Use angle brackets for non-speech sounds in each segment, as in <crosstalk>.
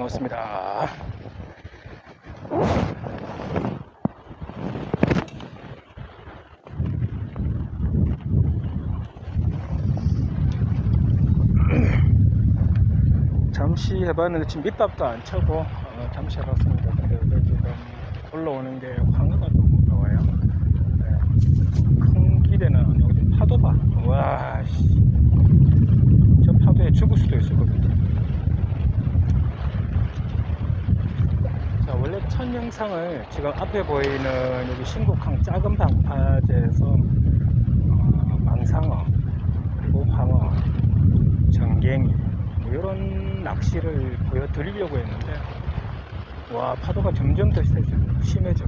자, 반갑습니다. 잠시 해봤는데 지금 밑밥도 안 쳐고 어, 잠시 해봤습니다. 근데 여기 지금 올라오는 게 황어가 좀 올라와요. 네. 큰 기대는 여기 파도 봐. 와, 씨. 저 파도에 죽을 수도 있을 것 같아. 자, 원래 첫 영상을 지금 앞에 보이는 여기 신곡항 작은 방파제에서 어, 망상어, 그리고 황어, 전갱이 뭐 이런 낚시를 보여드리려고 했는데 와 파도가 점점 더 세져 심해져.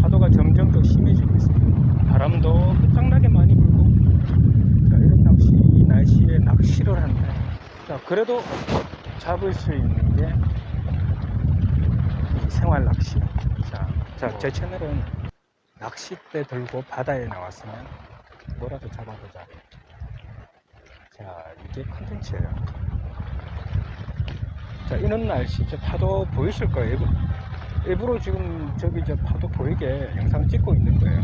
파도가 점점 더 심해지고 있습니다. 바람도 끝장나게 많이 불고. 자 이런 낚시 이 날씨에 낚시를 한다. 자 그래도 잡을 수 있는 게이 생활 낚시 자제 채널은 낚싯대 들고 바다에 나왔으면 뭐라도 잡아보자 자, 이게 컨텐츠예요. 자, 이런 날씨, 저 파도 보이실 거예요. 일부, 일부러 지금 저기 저 파도 보이게 영상 찍고 있는 거예요.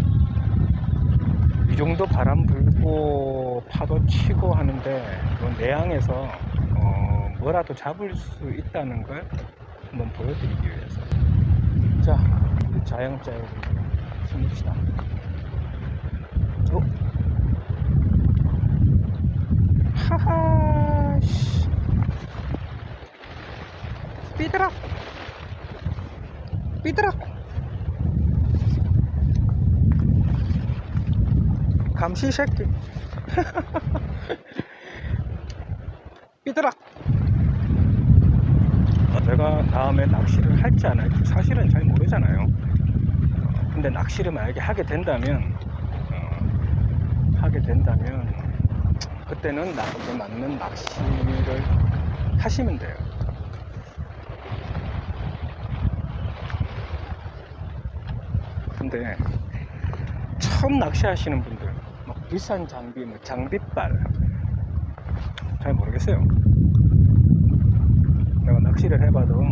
이 정도 바람 불고 파도 치고 하는데 뭐 내양에서 어, 뭐라도 잡을 수 있다는 걸 한번 보여드리기 위해서. 자, 우리 자영자에 숨읍시다. 어? 하하 씨. 삐들어 삐들어 감시 새끼 <laughs> 삐들어 내가 다음에 낚시를 할지 안 할지 사실은 잘 모르잖아요 어, 근데 낚시를 만약에 하게 된다면 어, 하게 된다면 그때는 나에게 맞는 낚시를 하시면 돼요. 근데 처음 낚시하시는 분들, 막 비싼 장비, 뭐 장비빨 잘 모르겠어요. 내가 낚시를 해봐도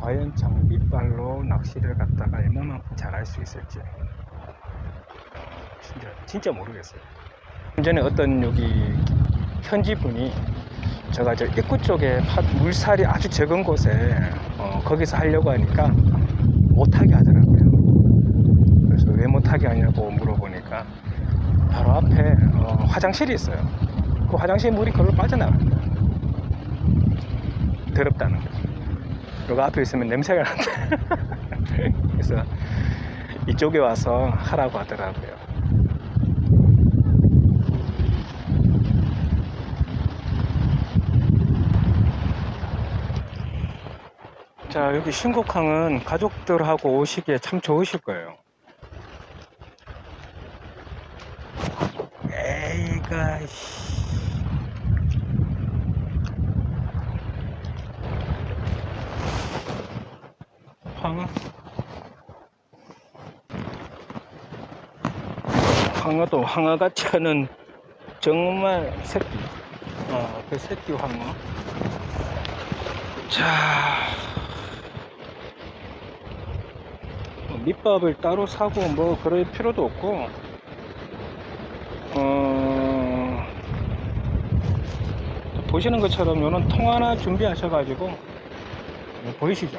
과연 장비빨로 낚시를 갖다가 얼마만큼 잘할 수 있을지 진짜 진짜 모르겠어요. 전에 어떤 여기 현지 분이 제가 저 입구 쪽에 파- 물살이 아주 적은 곳에 어, 거기서 하려고 하니까 못하게 하더라고요. 그래서 왜 못하게 하냐고 물어보니까 바로 앞에 어, 화장실이 있어요. 그 화장실 물이 걸로 빠져나갑니다. 더럽다는 거. 그리고 앞에 있으면 냄새가 난다. <laughs> 그래서 이쪽에 와서 하라고 하더라고요. 자, 여기 신곡항은 가족들하고 오시기에 참 좋으실 거예요. 에이가, 씨. 황어? 황어도 황어가 쳐는 정말 새끼. 어, 그 새끼 황어. 자, 뭐 밑밥을 따로 사고 뭐 그럴 필요도 없고 어 보시는 것처럼 요는 통 하나 준비하셔 가지고 뭐 보이시죠?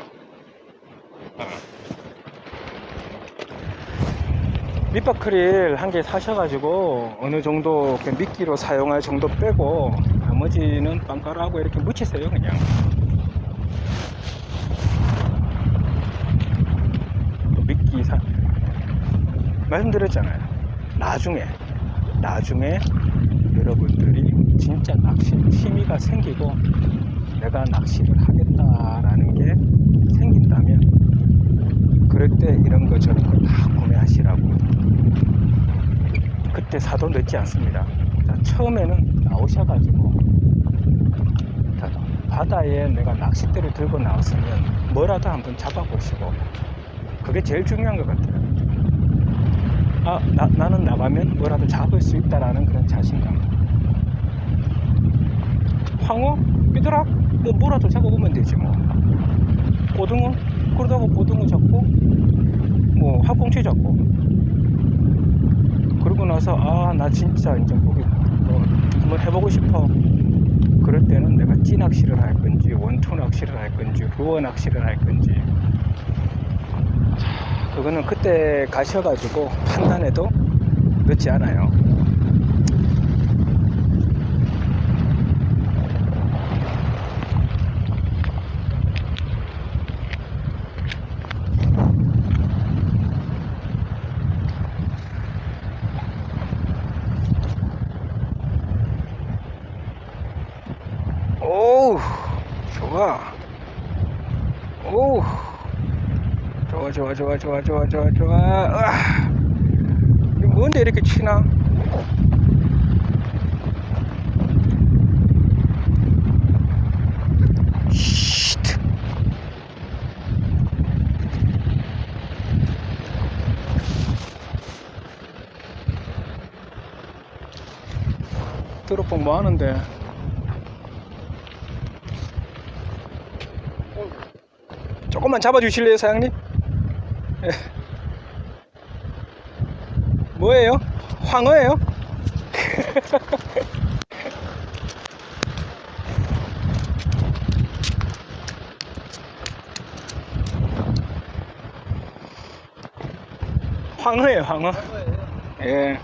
밑밥 크릴 한 개 사셔가지고 어느 정도 그 미끼로 사용할 정도 빼고 나머지는 빵가루하고 이렇게 묻히세요 그냥 미끼 사 말씀드렸잖아요. 나중에 나중에 여러분들이 진짜 낚시 취미가 생기고 내가 낚시를 하겠다라는 게 생긴다면 그럴 때 이런 거 저런 거 다 구매하시라고 그때 사도 늦지 않습니다. 자, 처음에는 나오셔가지고 자, 바다에 내가 낚싯대를 들고 나왔으면 뭐라도 한번 잡아보시고 그게 제일 중요한 것 같아요. 아, 나, 나는 나가면 뭐라도 잡을 수 있다라는 그런 자신감. 황어? 삐더락 뭐 뭐라도 잡아보면 되지 뭐 고등어 그러다가 고등어 잡고 뭐 학꽁치 잡고 그러고 나서 아 나 진짜 이제 거기 뭐 한번 해보고 싶어. 그럴 때는 내가 찌낚시를 할 건지 원투 낚시를 할 건지 루어 낚시를 할 건지. 자, 그거는 그때 가셔가지고 판단해도 늦지 않아요 오우 좋아. 오우. 좋아 좋아 좋아 좋아 좋아 좋아 좋아. 으아. 이게 뭔데 이렇게 치나? 드롭봉 뭐 하는데 조금만 잡아주실래요, 사장님? 예. 뭐예요? 황어예요? <laughs> 황어예요, 황어. 예.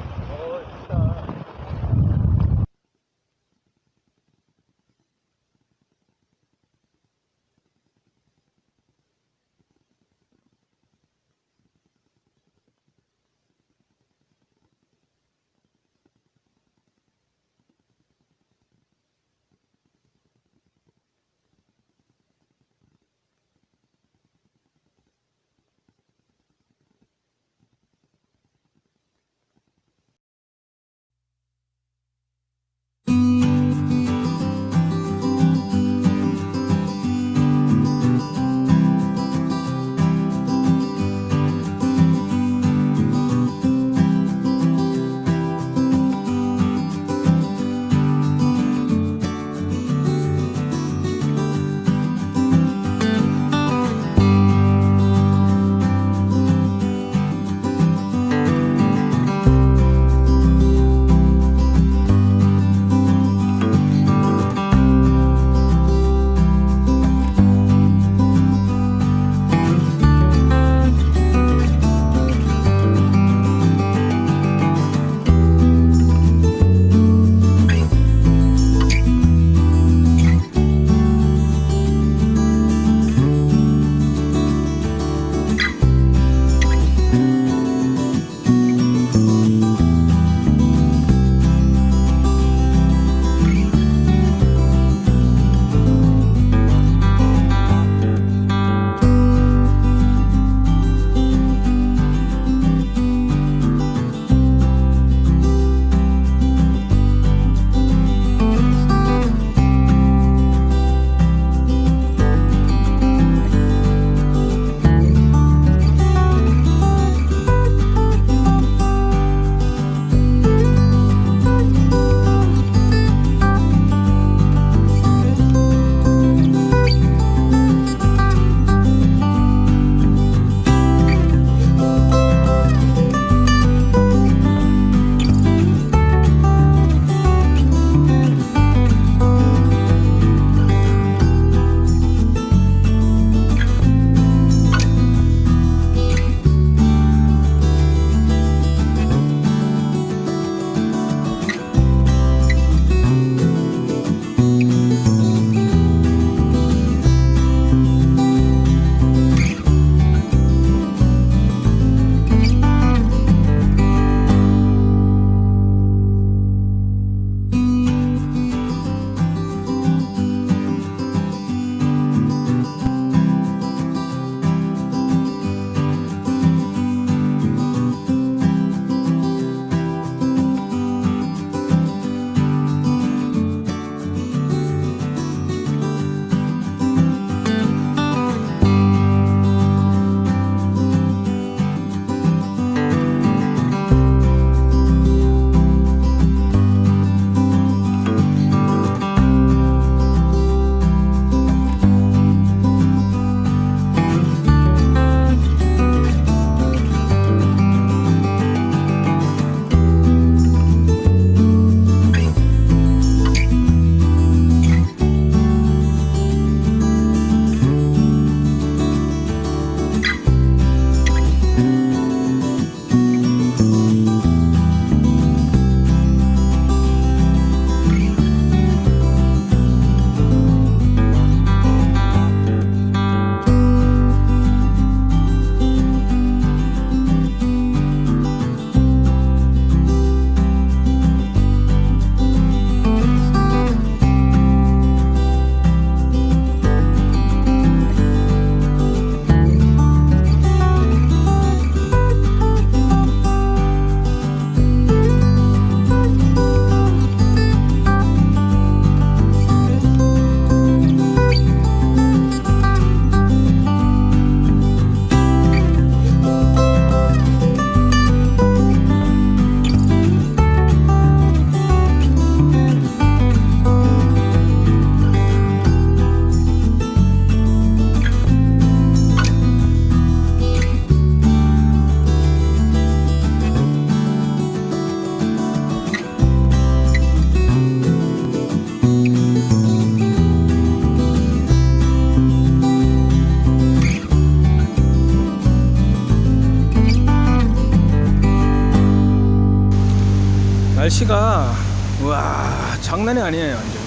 날씨가 와 장난이 아니에요 완전히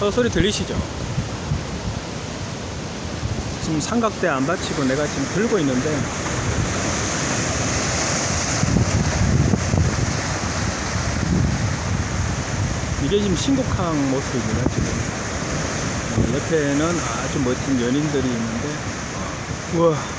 저 소리 들리시죠? 지금 삼각대 안 받치고 내가 지금 들고 있는데. 이게 지금 신곡항 모습입니다 지금. 어, 옆에는 아주 멋진 연인들이 있는데. 우와